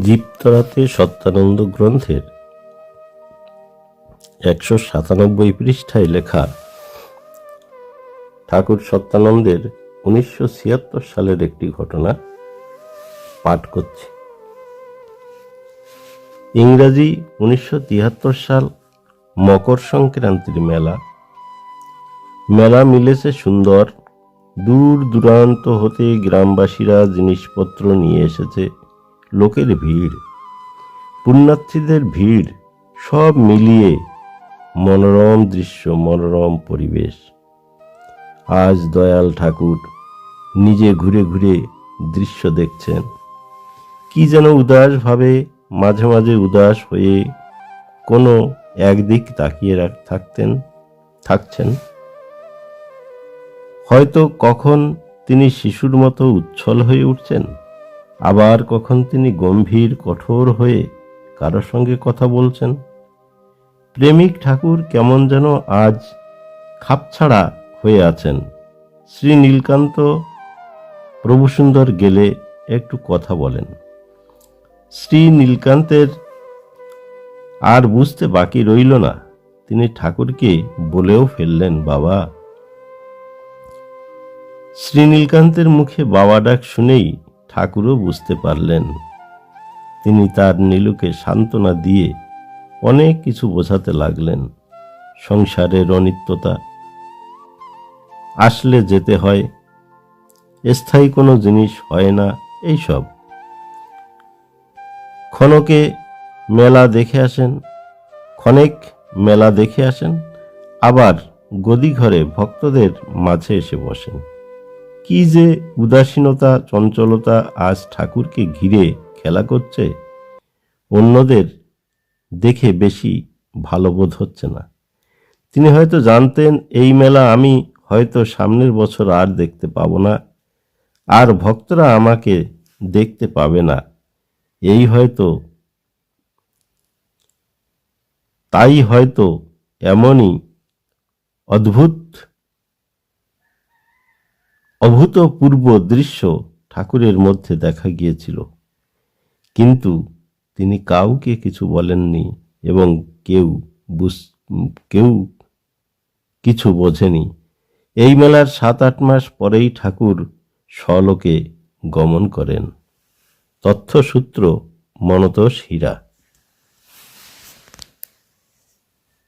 জীবতরাতে সত্যানন্দ গ্রন্থের একশো সাতানব্বই পৃষ্ঠায় লেখা, ঠাকুর সত্যানন্দের উনিশশো ছিয়াত্তর সালের একটি ঘটনা পাঠ করছি। ইংরাজি উনিশশো তিয়াত্তর সাল মকর সংক্রান্তির মেলা। মেলা মিলেছে সুন্দর, দূর দূরান্ত হতে গ্রামবাসীরা জিনিসপত্র নিয়ে এসেছে। লোকের ভিড়। পুণ্যার্থীদের ভিড় সব মিলিয়ে মনোরম দৃশ্য, মনোরম পরিবেশ। আজ দয়াল ঠাকুর নিজে ঘুরে ঘুরে দৃশ্য দেখছেন। কি যেন উদাসভাবে মাঝে মাঝে উদাস হয়ে কোনো একদিক তাকিয়ে রাখ- থাকতেন, থাকছেন। হয়তো কখন তিনি শিশুর মতো উচ্ছল হয়ে উঠছেন। আবার কখন তিনি গম্ভীর, কঠোর হয়ে কারও সঙ্গে কথা বলছেন? প্রেমিক ঠাকুর কেমন যেন আজ খাপছাড়া হয়ে আছেন। শ্রী নীলকান্ত প্রভুসুন্দর গেলে একটু কথা বলেন। শ্রী নীলকান্তের আর বুঝতে বাকি রইল না। তিনি ঠাকুরকে বলেও ফেললেন, বাবা। শ্রীনীলকান্তের মুখে বাবা ডাক শুনেই ঠাকুরও বুঝতে পারলেন। তিনি তার নীলুকে সান্ত্বনা দিয়ে অনেক কিছু বোঝাতে লাগলেন। সংসারের অনিত্যতা আসলে যেতে হয়, স্থায়ী কোনো জিনিস হয় না, এইসব। ক্ষণকে মেলা দেখে আসেন, ক্ষণেক মেলা দেখে আসেন, আবার গদিঘরে ভক্তদের মাঝে এসে বসেন। কি যে উদাসীনতা, চঞ্চলতা আজ ঠাকুরকে ঘিরে খেলা করছে, অন্যদের দেখে বেশি ভালো বোধ হচ্ছে না। তিনি হয়তো জানতেন, এই মেলা আমি হয়তো সামনের বছর আর দেখতে পাবো না, আর ভক্তরা আমাকে দেখতে পাবে না। এই হয়তো, তাই হয়তো এমনই অদ্ভুত অভূতপূর্ব দৃশ্য ঠাকুরের মধ্যে দেখা গিয়েছিল। কিন্তু তিনি কাউকে কিছু বলেননি এবং কেউ বুঝ- কেউ কিছু বোঝেনি। এই মেলার সাত আট মাস পরেই ঠাকুর স্বলোকে গমন করেন। তথ্যসূত্র মনতোষ হীরা।